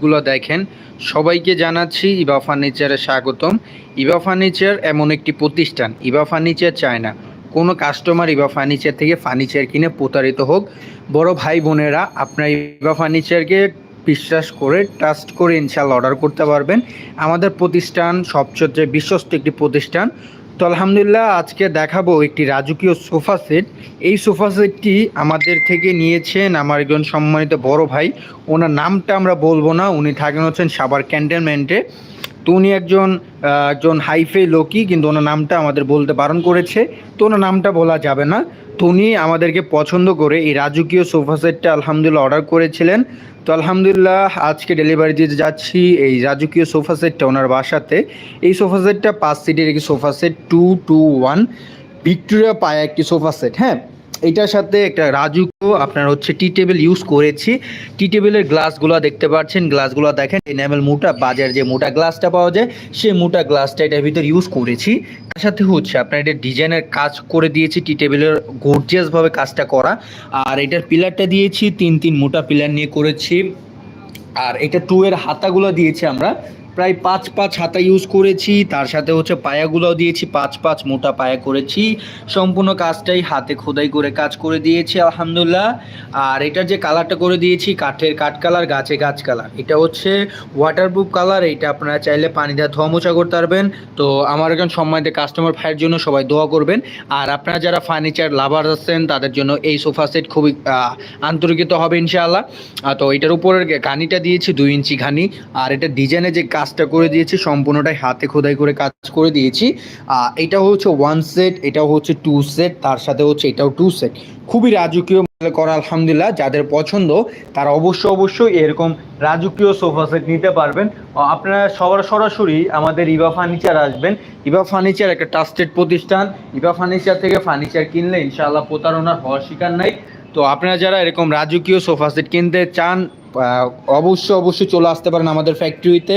লাইভগুলো দেখেন। সবাইকে জানাচ্ছি ইবা ফার্নিচারে স্বাগতম। ইবা ফার্নিচার এমন একটি প্রতিষ্ঠান, ইবা ফার্নিচার চায় না কোনো কাস্টমার ইবা ফার্নিচার থেকে ফার্নিচার কিনে প্রতারিত হোক। বড় ভাই বোনেরা, আপনার ইবা ফার্নিচারকে বিশ্বাস করে ট্রাস্ট করে ইনশাল্লাহ অর্ডার করতে পারবেন। আমাদের প্রতিষ্ঠান সবচেয়ে বিশ্বস্ত একটি প্রতিষ্ঠান তো আলহামদুলিল্লাহ আজকে দেখাবো একটি রাজকীয় সোফা সেট। এই সোফা সেটটি আমাদের থেকে নিয়েছেন আমার একজন সম্মানিত বড় ভাই। ওনার নামটা আমরা বলব না, উনি থাকেন হচ্ছেন সাবার ক্যান্টনমেন্টে। তো উনি একজন একজন হাইফে লোকই, কিন্তু ওনার নামটা আমাদের বলতে বারণ করেছে। তো ওনার নামটা বলা যাবে না। তো উনি আমাদেরকে পছন্দ করে এই রাজকীয় সোফা সেটটা আলহামদুলিল্লাহ অর্ডার করেছিলেন। তো আলহামদুলিল্লাহ, আজকে ডেলিভারি দিতে যাচ্ছি এই রাজকীয় সোফা সেটটা ওনার বাসাতে। এই সোফা সেটটা পাঁচ সিটের একটি sofa set two two one Victoria পায়া একটি সোফা সেট হ্যাঁ? এটার সাথে একটা রাজুকো আপনার হচ্ছে টি টেবিল ইউজ করেছি। টি টেবিলের গ্লাসগুলো দেখতে পাচ্ছেন গ্লাসগুলো দেখেন এনামেল মোটা, বাজার যে মোটা গ্লাসটা পাওয়া যায়, সেই মোটা গ্লাসটা এটার ভিতর ইউজ করেছি। তার সাথে হচ্ছে আপনার এটা ডিজাইনের কাজ করে দিয়েছি টি টেবিলের গর্জিয়াসভাবে কাজটা করা। আর এটার পিলারটা দিয়েছি, তিন তিন মোটা পিলার নিয়ে করেছি। আর এটা টু এর হাতাগুলো দিয়েছি আমরা। প্রায় পাঁচ পাঁচ হাতা ইউজ করেছি তার সাথে হচ্ছে পায়াগুলোও দিয়েছি পাঁচ পাঁচ মোটা পায়া করেছি। সম্পূর্ণ কাজটাই হাতে খোদাই করে কাজ করে দিয়েছি আলহামদুলিল্লাহ। আর এটার যে কালারটা করে দিয়েছি কাঠের কাঠ কালার গাছে গাছ কালার এটা হচ্ছে ওয়াটারপ্রুফ কালার এটা আপনারা চাইলে পানি দিয়ে ধোয়া মোছা করতে পারবেন। তো আমার একজন সম্মানিত কাস্টমার ভাইয়ের জন্য সবাই দোয়া করবেন। আর আপনারা যারা ফার্নিচার লাভার আছেন তাদের জন্য এই সোফা সেট খুবই আহ, হবে ইনশাআল্লাহ। তো এটার উপরের ঘানিটা দিয়েছি দুই ইঞ্চি ঘানি। আর এটা ডিজাইনে যে কাজটা করে দিয়েছি, সম্পূর্ণটাই হাতে খোদাই করে কাজ করে দিয়েছি। এটা হচ্ছে ওয়ান সেট এটাও হচ্ছে টু সেট তার সাথে হচ্ছে এটাও টু সেট খুবই রাজকীয় করা, আলহামদুলিল্লাহ, যাদের পছন্দ, তারা অবশ্যই অবশ্যই এরকম রাজকীয় সোফা সেট নিতে পারবেন। আপনারা সবার সরাসরি আমাদের ইভা ফার্নিচার আসবেন। ইভা ফার্নিচার একটা ট্রাস্টেড প্রতিষ্ঠান। ইভা ফার্নিচার থেকে ফার্নিচার কিনলে ইনশাআল্লাহ প্রতারণার হওয়ার শিকার নাই। তো আপনারা যারা এরকম রাজকীয় সোফা সেট কিনতে চান অবশ্যই অবশ্যই চলে আসতে পারেন আমাদের ফ্যাক্টরিতে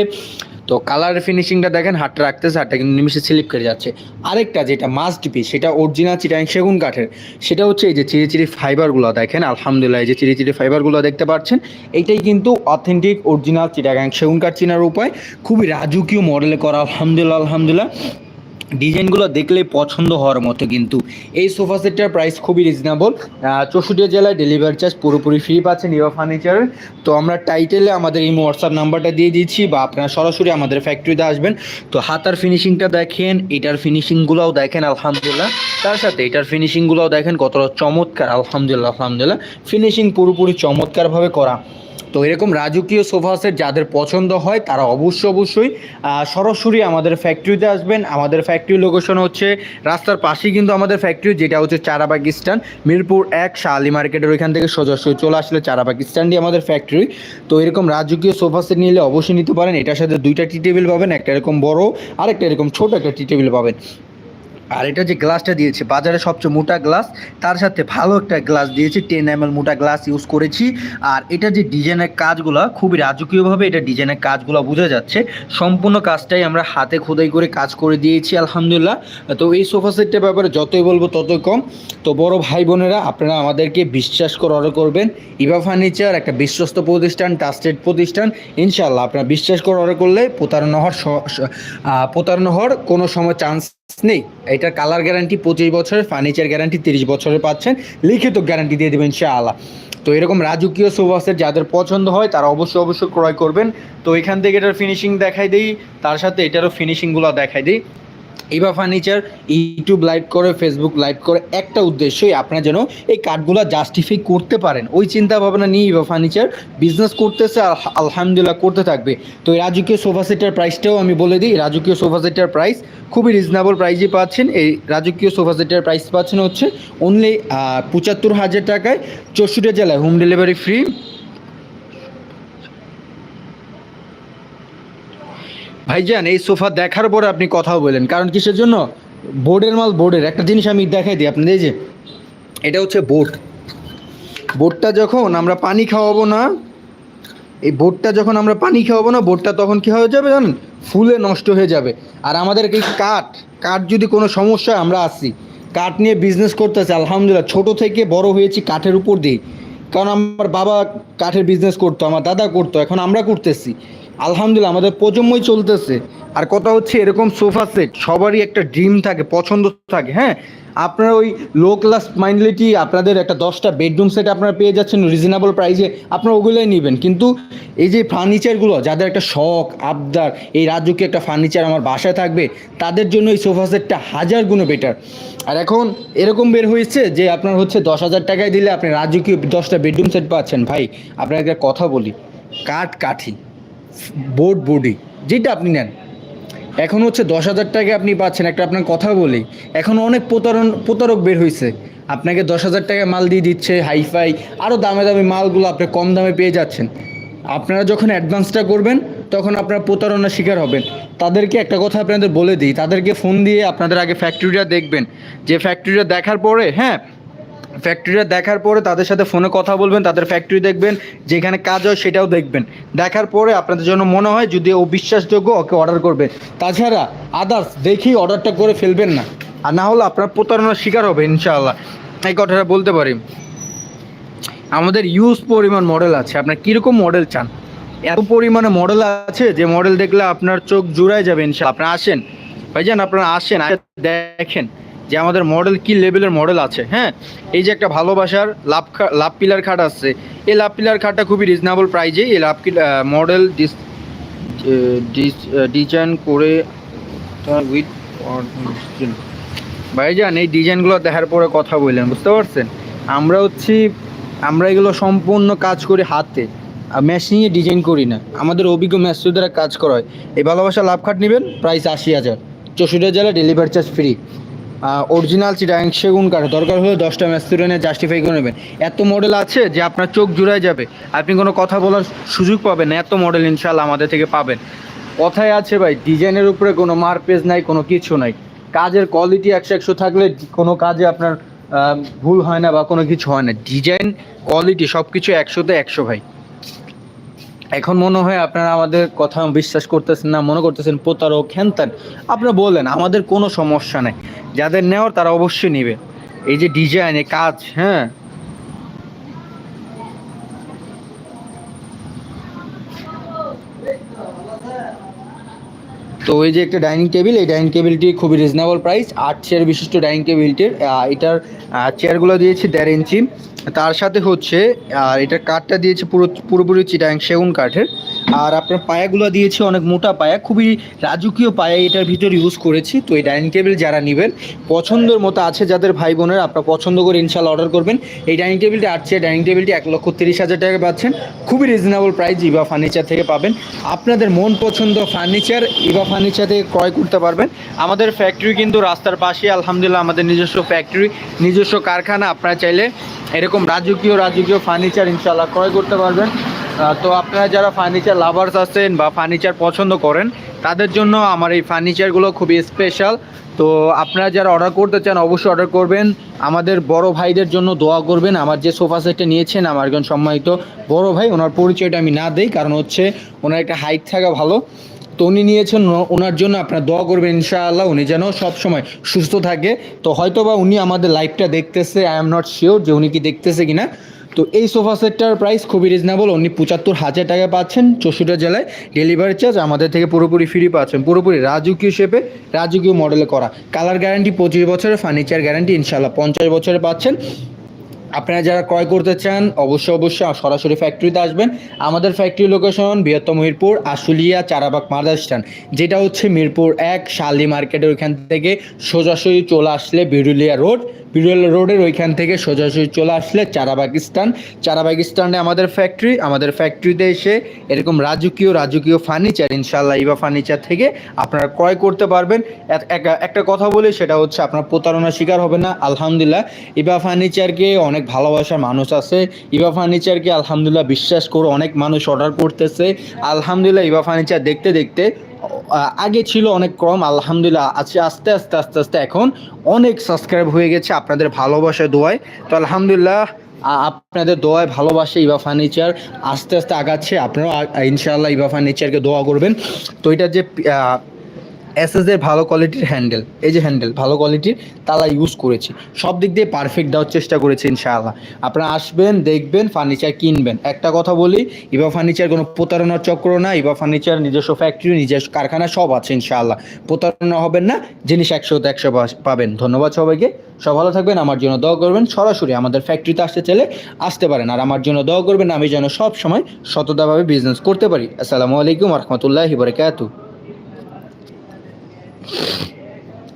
তো কালার ফিনিশিংটা দেখেন, হাতটা রাখতেছে হাটটা কিন্তু নিমিশে স্লিপ করে যাচ্ছে। আরেকটা যেটা মাস্ট বি সেটা অরিজিনাল চিটাং সেগুন কাঠের। সেটা হচ্ছে এই যে চিরি চিরি ফাইবারগুলো দেখেন, আলহামদুলিল্লাহ, এই যে চিরি চিরি ফাইবারগুলো দেখতে পাচ্ছেন এইটাই কিন্তু অথেন্টিক অরিজিনাল চিটাগাং সেগুন কাঠ চিনার উপায়। খুবই রাজকীয় মডেলে করা, আলহামদুলিল্লাহ আলহামদুলিল্লাহ। ডিজাইনগুলো দেখলে পছন্দ হওয়ার মতো কিন্তু। এই সোফা সেটটার প্রাইস খুবই রিজনেবল চৌষট্টি জেলায় ডেলিভারি চার্জ পুরোপুরি ফ্রি পাচ্ছেন ইভা ফার্নিচারের তো আমরা টাইটেলে আমাদের এই হোয়াটসঅ্যাপ নাম্বারটা দিয়ে দিচ্ছি বা আপনারা সরাসরি আমাদের ফ্যাক্টরিতে আসবেন। তো হাতার ফিনিশিংটা দেখেন, এটার ফিনিশিংগুলোও দেখেন, আলহামদুলিল্লাহ। তার সাথে এটার ফিনিশিংগুলোও দেখেন, কতটা চমৎকার, আলহামদুলিল্লাহ আলহামদুলিল্লাহ। ফিনিশিং পুরোপুরি চমৎকারভাবে করা। তো এরকম রাজকীয় সোফা সেট যাদের পছন্দ হয়, তারা অবশ্যই অবশ্যই সরাসরি আমাদের ফ্যাক্টরিতে আসবেন। আমাদের ফ্যাক্টরি লোকেশন হচ্ছে রাস্তার পাশেই কিন্তু আমাদের ফ্যাক্টরি যেটা হচ্ছে চারাবাগ স্ট্যান্ড মিরপুর এক, শালি মার্কেটের ওইখান থেকে সোজাসুজি চলে আসলে চারাবাগ স্ট্যান্ডই আমাদের ফ্যাক্টরি তো এরকম রাজকীয় সোফা সেট নিলে অবশ্যই নিতে পারেন। এটার সাথে দুইটা টি টেবিল পাবেন, একটা এরকম বড় আর একটা এরকম ছোট একটা টি টেবিল পাবেন। আর এটা যে গ্লাসটা দিয়েছে, বাজারে সবচেয়ে মোটা গ্লাস তার সাথে ভালো একটা গ্লাস দিয়েছি টেন এম মোটা গ্লাস ইউজ করেছি। আর এটা যে ডিজাইনের কাজগুলো, খুবই রাজকীয়ভাবে এটা ডিজাইনের কাজগুলো বোঝা যাচ্ছে। সম্পূর্ণ কাজটাই আমরা হাতে খোদাই করে কাজ করে দিয়েছি, আলহামদুলিল্লাহ। তো এই সোফা সেটটার ব্যাপারে যতই বলব ততই কম। তো বড় ভাই বোনেরা, আপনারা আমাদেরকে বিশ্বাস করে অর্ডার করবেন। ইভা ফার্নিচার একটা বিশ্বস্ত প্রতিষ্ঠান ট্রাস্টেড প্রতিষ্ঠান। ইনশাল্লাহ আপনারা বিশ্বাস করে অর্ডার করলে প্রতারণা হওয়ার প্রতারণা হওয়ার কোনো সময় চান্স নেই। এটার কালার গ্যারান্টি পঁচিশ বছরের ফার্নিচার গ্যারান্টি তিরিশ বছরের পাচ্ছেন। লিখিত গ্যারান্টি দিয়ে দেবেন আলা তো এরকম রাজকীয় সোফাসেট যাদের পছন্দ হয়, তারা অবশ্যই অবশ্যই ক্রয় করবেন। তো এখান থেকে এটার ফিনিশিং দেখাই দিই। তার সাথে এটারও ফিনিশিংগুলো দেখাই দিই। ইভা ফার্নিচার, ইউটিউব লাইভ করে ফেসবুক লাইভ করে, একটা উদ্দেশ্যই আপনারা যেন এই কার্ডগুলো জাস্টিফাই করতে পারেন। ওই চিন্তা ভাবনা নিয়ে ইভা ফার্নিচার বিজনেস করতেছে আলহামদুলিল্লাহ করতে থাকবে। তো এই রাজকীয় সোফা সেটের প্রাইসটাও আমি বলে দিই, রাজকীয় সোফা সেটের প্রাইস খুবই রিজনেবল প্রাইসে পাচ্ছেন। এই রাজকীয় সোফা সেটের প্রাইস পাচ্ছেন হচ্ছে অনলি পঁচাত্তর হাজার টাকায় চৌষট্টি জেলায় হোম ডেলিভারি ফ্রি ভাইজান, এই সোফা দেখার পরে আপনি কথাও বলেন কারণ কিসের জন্য? বোর্ডের মাল বোর্ডের, একটা জিনিস আমি দেখাই দিই আপনাদের যে, এটা হচ্ছে বোর্ড। বোর্ডটা যখন আমরা পানি খাওয়াবো না, এই বোর্ডটা যখন আমরা পানি খাওয়াবো না, বোর্ডটা তখন কী হয়ে যাবে জানেন? ফুলে নষ্ট হয়ে যাবে। আর আমাদের এই কাঠ কাঠ যদি কোনো সমস্যা আমরা আসি কাঠ নিয়ে বিজনেস করতেছে, আলহামদুলিল্লাহ, ছোট থেকে বড় হয়েছি কাঠের উপর দিয়েই। কারণ আমার বাবা কাঠের বিজনেস করতো, আমার দাদা করতো, এখন আমরা করতেছি। আলহামদুলিল্লাহ, আমাদের প্রজন্মই চলতেছে। আর কথা হচ্ছে এরকম সোফা সেট, সবারই একটা ড্রিম থাকে, পছন্দ থাকে হ্যাঁ? আপনার ওই লো ক্লাস মাইন্ডলিটি আপনাদের একটা দশটা বেডরুম সেট আপনারা পেয়ে যাচ্ছেন রিজনেবল প্রাইসে আপনারা ওগুলোই নেবেন। কিন্তু এই যে ফার্নিচারগুলো যাদের একটা শখ, আবদার, এই রাজ্যকে একটা ফার্নিচার আমার বাসায় থাকবে, তাদের জন্য এই সোফা সেটটা হাজার গুণে বেটার আর এখন এরকম বের হয়েছে যে আপনার হচ্ছে দশ হাজার টাকায় দিলে আপনি রাজকীয় দশটা বেডরুম সেট পাচ্ছেন। ভাই, আপনাকে কথা বলি, কাঠ কাঠি। বোর্ড বডি, যেটা আপনি নেন। এখন হচ্ছে দশ হাজার টাকায় আপনি পাচ্ছেন, একটা আপনার কথা বলি। এখন অনেক প্রতারণ, প্রতারক বের হয়েছে আপনাকে দশ হাজার টাকায় মাল দিয়ে দিচ্ছে, হাইফাই আরও দামে দামি মালগুলো আপনি কম দামে পেয়ে যাচ্ছেন। আপনারা যখন অ্যাডভান্সটা করবেন, তখন আপনারা প্রতারণার শিকার হবেন। তাদেরকে একটা কথা আপনাদের বলে দিই, তাদেরকে ফোন দিয়ে আপনাদের আগে ফ্যাক্টরিটা দেখবেন। যে ফ্যাক্টরিটা দেখার পরে হ্যাঁ ফ্যাক্টরিটা দেখার পরে তাদের সাথে ফোনে কথা বলবেন, তাদের ফ্যাক্টরি দেখবেন, যেখানে কাজ হয় সেটাও দেখবেন। দেখার পরে আপনাদের জন্য মনে হয় যদি ও বিশ্বাসযোগ্য, ওকে অর্ডার করবেন তাছাড়া আদার্স দেখেই অর্ডারটা করে ফেলবেন না। আর না হলে আপনার প্রতারণার শিকার হবে, ইনশাআল্লাহ। এই কথাটা বলতে পারি। আমাদের ইউজ পরিমাণ মডেল আছে। আপনার কীরকম মডেল চান? এত পরিমাণে মডেল আছে যে মডেল দেখলে আপনার চোখ জুড়ায় যাবে ইনশাল্লাহ আপনারা আসেন। ভাইজান, আপনারা আসেন আসে দেখেন। যে আমাদের মডেল কি লেভেলের মডেল আছে হ্যাঁ? এই যে একটা ভালোবাসার লাভ লাভ পিলার খাট আসছে, এই লাভ পিলার খাটটা খুবই রিজনেবল প্রাইজে এই লাভ মডেল ডিস ডিজাইন করে উইথ ভাইজান, এই ডিজাইনগুলো দেখার পরে কথা বললেন, বুঝতে পারছেন? আমরা হচ্ছি, আমরা এগুলো সম্পূর্ণ কাজ করি হাতে মেশিনে ডিজাইন করি না। আমাদের অভিজ্ঞ মেস্ত্রি দ্বারা কাজ করা হয়। এই ভালোবাসা লাভ খাট নেবেন প্রাইস আশি হাজার, চৌষট্টি হাজারে delivery charge free original Chittagong সেগুন কাঠ দরকার হলে দশটা মেস্তুরেনে জাস্টিফাই করে নেবেন। এত মডেল আছে যে আপনার চোখ জুড়ায় যাবে। আপনি কোনো কথা বলার সুযোগ পাবেন না। এত মডেল ইনশাল্লাহ আমাদের থেকে পাবেন। কথায় আছে ভাই ডিজাইনের উপরে কোনো মারপেজ নাই, কোনো কিছু নাই। কাজের কোয়ালিটি একশো একশো থাকলে কোনো কাজে আপনার ভুল হয় না বা কোনো কিছু হয় না। ডিজাইন কোয়ালিটি সব কিছু একশোতে একশো ভাই। এখন মনে হয় আপনারা আমাদের কথা বিশ্বাস করতেছেন না, মনে করতেছেন প্রতারক হ্যানত্যান আপনারা বললেন আমাদের কোনো সমস্যা নেই। যাদের নেওয়ার তারা অবশ্যই নেবে। এই যে ডিজাইন কাজ হ্যাঁ? তো ওই যে একটা ডাইনিং টেবিল, এই ডাইনিং টেবিলটি খুবই রিজনেবল প্রাইস আট চেয়ার বিশিষ্ট ডাইনিং টেবিলটির এটার চেয়ারগুলো দিয়েছে দেড় ইঞ্চি। তার সাথে হচ্ছে, আর এটার কাঠটা দিয়েছে পুরো, পুরোপুরি চিটাং সেগুন কাঠের। আর আপনার পায়াগুলো দিয়েছি অনেক মোটা পায়া, খুবই রাজকীয় পায়া এটার ভিতর ইউজ করেছি। তো এই ডাইনিং টেবিল যারা নেবেন, পছন্দের মতো আছে যাদের ভাই বোনের, আপনারা পছন্দ করে ইনশাল্লাহ অর্ডার করবেন। এই ডাইনিং টেবিলটি চেয়ার ডাইনিং টেবিলটি এক লক্ষ তিরিশ হাজার টাকা পাচ্ছেন। খুবই রিজনেবল প্রাইস ইবা ফার্নিচার থেকে পাবেন। আপনাদের মন পছন্দ ফার্নিচার ইবা ফার্নিচার থেকে ক্রয় করতে পারবেন। আমাদের ফ্যাক্টরি কিন্তু রাস্তার পাশে আলহামদুলিল্লাহ, আমাদের নিজস্ব ফ্যাক্টরি নিজস্ব কারখানা। আপনারা চাইলে এরকম রাজকীয় রাজকীয় ফার্নিচার ইনশাল্লাহ ক্রয় করতে পারবেন। তো আপনারা যারা ফার্নিচার লাভার্স আছেন বা ফার্নিচার পছন্দ করেন, তাদের জন্য আমার এই ফার্নিচারগুলো খুবই স্পেশাল তো আপনারা যারা অর্ডার করতে চান, অবশ্যই অর্ডার করবেন। আমাদের বড় ভাইদের জন্য দোয়া করবেন। আমার যে সোফা সেটটা নিয়েছেন, আমার একজন সম্মানিত বড় ভাই, ওনার পরিচয়টা আমি না দেই, কারণ হচ্ছে ওনার একটা হাইট থাকা ভালো। তো উনি নিয়েছেন, ওনার জন্য আপনার দোয়া করবেন ইনশাআল্লাহ, উনি যেন সবসময় সুস্থ থাকে। তো হয়তো বা উনি আমাদের লাইভটা দেখতেছে আই এম নট শিওর যে উনি কি দেখতেছে কিনা। তো এই সোফা সেটটার প্রাইস খুবই রিজনেবল উনি পঁচাত্তর হাজার টাকা পাচ্ছেন চৌষট্টি জেলায়। ডেলিভারি চার্জ আমাদের থেকে পুরোপুরি ফ্রি পাচ্ছেন, পুরোপুরি রাজকীয় শেপে রাজকীয় মডেলে করা। কালার গ্যারান্টি পঁচিশ বছরের ফার্নিচার গ্যারান্টি ইনশাল্লাহ পঞ্চাশ বছরে পাচ্ছেন। আপনারা যারা ক্রয় করতে চান, অবশ্যই অবশ্যই সরাসরি ফ্যাক্টরিতে আসবেন। আমাদের ফ্যাক্টরি লোকেশন বৃহত্তম মিরপুর, আশুলিয়া, চারাবাগ, মাদার যেটা হচ্ছে মিরপুর এক, শালি মার্কেটের ওইখান থেকে সোজাসুজি চলে আসলে বিরুলিয়া রোড। বিরুলিয়া রোডের ওইখান থেকে সোজাসুজি চলে আসলে চারা পাকিস্তান চারাবাগ স্ট্যান্ডে আমাদের ফ্যাক্টরি আমাদের ফ্যাক্টরিতে এসে এরকম রাজকীয় রাজকীয় ফার্নিচার ইনশাল্লাহ ইবা ফার্নিচার থেকে আপনারা ক্রয় করতে পারবেন। এক- এক- একটা কথা বলি, সেটা হচ্ছে আপনার প্রতারণার শিকার হবে না, আলহামদুলিল্লাহ। ইবা ফার্নিচারকে অনেক ভালোবাসার মানুষ আছে। ইবা ফার্নিচারকে আলহামদুলিল্লাহ বিশ্বাস করে অনেক মানুষ অর্ডার করতেছে। আলহামদুলিল্লাহ ইবা ফার্নিচার দেখতে দেখতে আগে ছিল অনেক কম, আলহামদুলিল্লাহ আছে আস্তে আস্তে আস্তে আস্তে এখন অনেক সাবস্ক্রাইব হয়ে গেছে আপনাদের ভালোবাসা দোয়ায়। তো আলহামদুলিল্লাহ আপনাদের দোয়ায় ভালোবাসে ইবা ফার্নিচার। আস্তে আস্তে আগাচ্ছে ইনশাল্লাহ ইনশাআল্লাহ ইবা ফার্নিচারকে দোয়া করবেন। তো এটা যে আহ, এসএস এর ভালো কোয়ালিটির হ্যান্ডেল এই যে হ্যান্ডেল ভালো কোয়ালিটির তালা ইউজ করেছি। সব দিক দিয়ে পারফেক্ট দেওয়ার চেষ্টা করেছি ইনশাআল্লাহ। আপনারা আসবেন দেখবেন ফার্নিচার কিনবেন। একটা কথা বলি ইবা ফার্নিচার কোনো প্রতারণার চক্র না ইবা ফার্নিচার নিজস্ব ফ্যাক্টরি নিজস্ব কারখানা সব আছে ইনশাআল্লাহ। প্রতারণা হবেন না জিনিস একশো একশো পাবেন। ধন্যবাদ সবাইকে। সব ভালো থাকবেন আমার জন্য দোয়া করবেন। সরাসরি আমাদের ফ্যাক্টরিতে আসতে চাইলে আসতে পারেন। আর আমার জন্য দোয়া করবেন আমি যেন সব সময় সততাভাবে বিজনেস করতে পারি। আসসালামু আলাইকুম রহমতুল্লাহি বারকাতু Thank you.